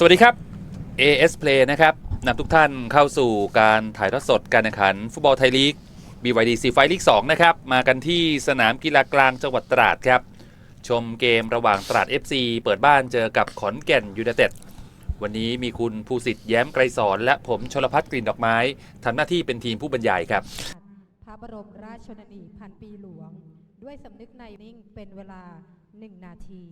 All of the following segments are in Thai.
สวัสดีครับ AS Play นะครับนำทุกท่านเข้าสู่การถ่ายทอดสดการแข่งขัน ฟุตบอลไทยลีก BYD C ไฟลีก 2 นะครับ มากันที่สนามกีฬากลางจังหวัดตราดครับ ชมเกมระหว่างตราด FC เปิดบ้านเจอกับขอนแก่นยูไนเต็ด วันนี้มีคุณภูสิทธิ์แย้มไกรสอนและผมชลพัฒน์กลิ่นดอกไม้ทำหน้าที่เป็นทีมผู้บรรยายครับ พระบรมราชชนนีพันปีหลวง ด้วยสำนึกในนิ่งเป็นเวลาหนึ่งนาที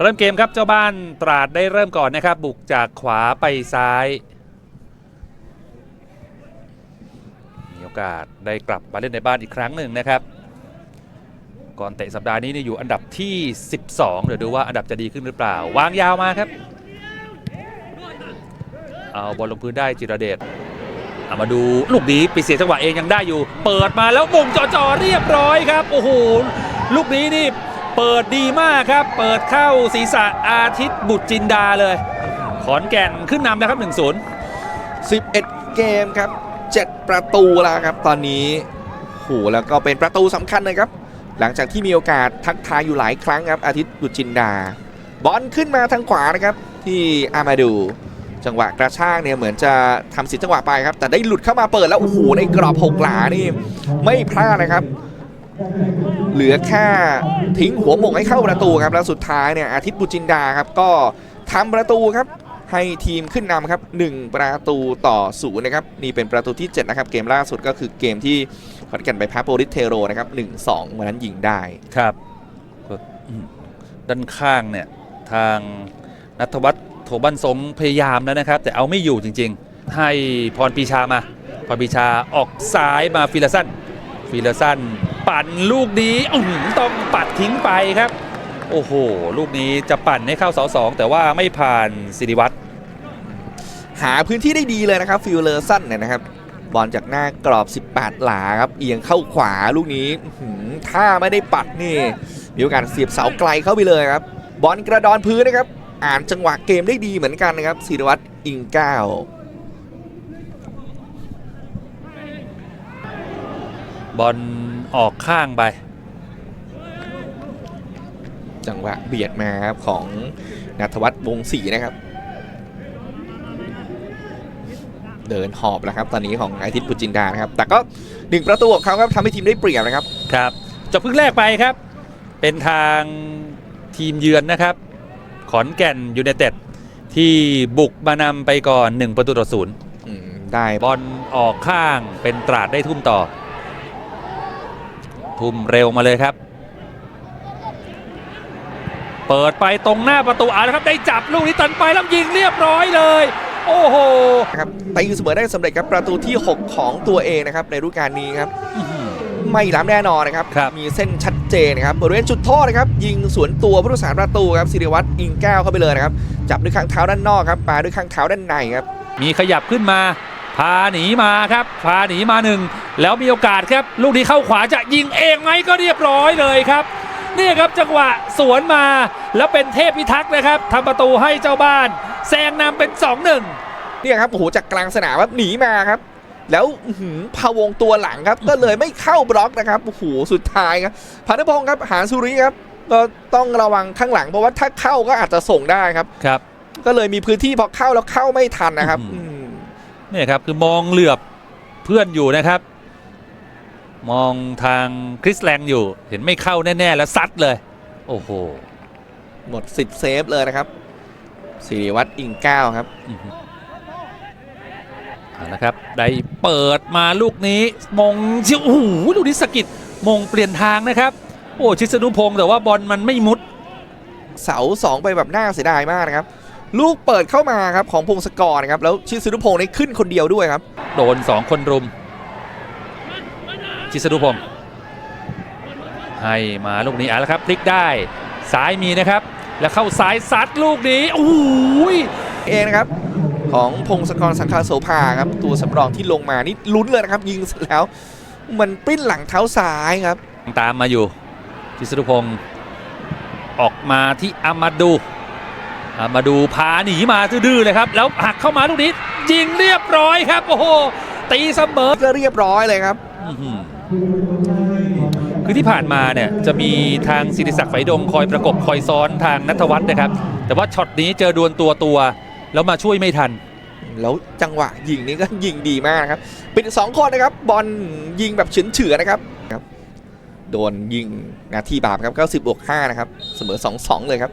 เริ่มเกมครับเจ้าบ้านตราดได้เริ่มก่อนนะครับ บุกจากขวาไปซ้าย มีโอกาสได้กลับมาเล่นในบ้านอีกครั้งหนึ่งนะครับ ก่อนเตะสัปดาห์นี้นี่อยู่อันดับที่ 12 เดี๋ยวดูว่าอันดับจะดีขึ้นหรือเปล่า วางยาวมาครับ เอาบอลลงพื้นได้จิรเดชเอามาดูลูกนี้ไปเสียจังหวะเองยังได้อยู่ เปิดมาแล้วมงจ่อๆเรียบร้อยครับ โอ้โหลูกนี้นี่ เปิดดีมากครับ เปิดเข้าศีรษะอาทิตย์บุตรจินดาเลย ขอนแก่นขึ้นนำแล้วครับ1-0 11เกมครับ 7 ประตูแล้วครับตอนนี้โหแล้วก็เป็นประตูสำคัญเลยครับ หลังจากที่มีโอกาสทักทายอยู่หลายครั้งครับ อาทิตย์บุตรจินดา บอลขึ้นมาทางขวานะครับ ที่อามาดู จังหวะกระชากเนี่ยเหมือนจะทำสิจังหวะไปครับ แต่ได้หลุดเข้ามาเปิดแล้วโอ้โหในกรอบหกหลานี่ไม่พลาดนะครับ เหลือแค่ทิ้งหัวหม่งให้เข้าประตูครับแล้วสุดท้ายเนี่ยอาทิตย์บุจินดาครับก็ทำประตูครับให้ทีมขึ้นนำครับ 1 ประตูต่อศูนย์นะครับนี่เป็นประตูที่ 7 นะครับ เกมล่าสุดก็คือเกมที่ขอนแก่นไปแพ้โปริสเทโรนะครับ1-2 วันนั้นยิงได้ครับ ด้านข้างเนี่ย ทางนัทวัฒน์โถบันสงพยายามแล้วนะครับ แต่เอาไม่อยู่จริง ๆ ให้พรปีชามา พรปีชาออกซ้ายมาฟิลสันฟิลสัน ปั่นลูกนี้อื้อหือต้องปัดทิ้งไปครับ โอ้โห ลูกนี้จะปั่นให้เข้าเสาสองแต่ว่าไม่ผ่านสิริวัตรหาพื้นที่ได้ดีเลยนะครับฟิลเลอร์สันเนี่ยนะครับบอลจากหน้ากรอบ 18 หลาครับ เอียงเข้าขวาลูกนี้อื้อหือถ้าไม่ได้ปัดนี่มีโอกาสเสียบเสาไกลเข้าไปเลยครับ บอลกระดอนพื้นนะครับ อ่านจังหวะเกมได้ดีเหมือนกันนะครับศิริวัตรอิงก้าวบอล ออกข้างไป จังหวะเบียดมาครับของนัทวัฒน์วงศรีนะครับ เดินหอบแล้วครับ ตอนนี้ของอาทิตย์ปุจจินดานะครับ แต่ก็หนึ่งประตูของเขาครับทำให้ทีมได้เปรียบนะครับ ครับจบครึ่งแรกไปครับ เป็นทางทีมเยือนนะครับ ขอนแก่นยูไนเต็ดที่บุกมานำไปก่อน 1 ประตูต่อศูนย์อืมได้บอลออกข้างเป็นตราดได้ทุ่มต่อ ทุ่มเร็วมาเลยครับ เปิดไปตรงหน้าประตูอ่านครับ ได้จับลูกนี้ตันไปแล้วยิงเรียบร้อยเลย โอ้โหครับตีเสมอได้สำเร็จครับประตูที่ 6 ของตัวเองนะครับในฤดูกาลนี้ครับไม่ล้ำแน่นอนนะครับครับมีเส้นชัดเจนนะครับบริเวณจุดโทษนะครับ ยิงสวนตัวผู้รักษาประตูครับศิริวัตรอิงแก้วเข้าไปเลยนะครับ จับด้วยข้างเท้าด้านนอกครับปาด้วยข้างเท้าด้านในครับ มีขยับขึ้นมา พาหนีมาครับ พาหนีมาหนึ่งแล้วมีโอกาสครับ ลูกนี้เข้าขวาจะยิงเองไหมก็เรียบร้อยเลยครับนี่ครับจังหวะสวนมาแล้วเป็นเทพพิทักษ์นะครับทำประตูให้เจ้าบ้านแซงนำเป็น 2-1เนี่ยครับโอ้โหจากกลางสนามครับหนีมาครับ แล้วอื้อหือพะวงตัวหลังครับ ก็เลยไม่เข้าบล็อกนะครับโอ้โหสุดท้ายครับพานุพงศ์ครับหาสุริครับก็ต้องระวังข้างหลังเพราะว่าถ้าเข้าก็อาจจะส่งได้ครับครับ ก็เลยมีพื้นที่พอเข้าแล้วเข้าไม่ทันนะครับ อื้อหืออืมนี่ครับคือมองเหลือบเพื่อนอยู่นะครับ มองทางคริสแลงอยู่ เห็นไม่เข้าแน่ ๆ แล้วซัดเลย โอ้โหหมดสิทธิ์เซฟเลยนะครับศิริวัตรอิงแก้วครับอื้อหือเอาละครับ ได้เปิดมาลูกนี้ มงเชียวโอ้โหลูกนี้สะกิดมงเปลี่ยนทางนะครับ โอ้ชิสนุพงศ์แต่ว่าบอลมันไม่มุด เสาสองไปแบบน่าเสียดายมากนะครับ ลูกเปิดเข้ามาครับของพงศกรนะครับแล้วชิสุนุพงศ์ได้ขึ้นคนเดียวด้วยครับ โดนสองคนรุม ชิสนุพงศ์ให้มาลูกนี้อะแล้วครับพลิกได้ซ้ายมีนะครับ แล้วเข้าซ้ายซัดลูกนี้โอ้โหยเองนะครับของพงศกรสังคาโสภาครับตัวสำรองที่ลงมานี่ลุ้นเลยนะครับ ยิงเสร็จแล้ว มันปริ้นหลังเท้าซ้ายครับ ตามมาอยู่ชิสนุพงศ์ออกมาที่อามาดูอา มาดูพาหนีมาดื้อๆเลยครับ แล้วหักเข้ามาลูกนี้ยิงเรียบร้อยครับ โอ้โหตีเสมอก็เรียบร้อยเลยครับอื้อหือคือที่ผ่านมาเนี่ยจะมีทางศิริศักดิ์ไฟดงคอยประกบคอยซ้อนทางนัทวัฒน์นะครับ แต่ว่าช็อตนี้เจอดวลตัวตัวๆแล้วมาช่วยไม่ทัน แล้วจังหวะยิงนี้ก็ยิงดีมากครับเป็นสองคนนะครับ บอลยิงแบบเฉือนเฉือๆนะครับครับ โดนยิงนาทีบาปครับ90บวก5นะครับ เสมอ 2-2 เลยครับ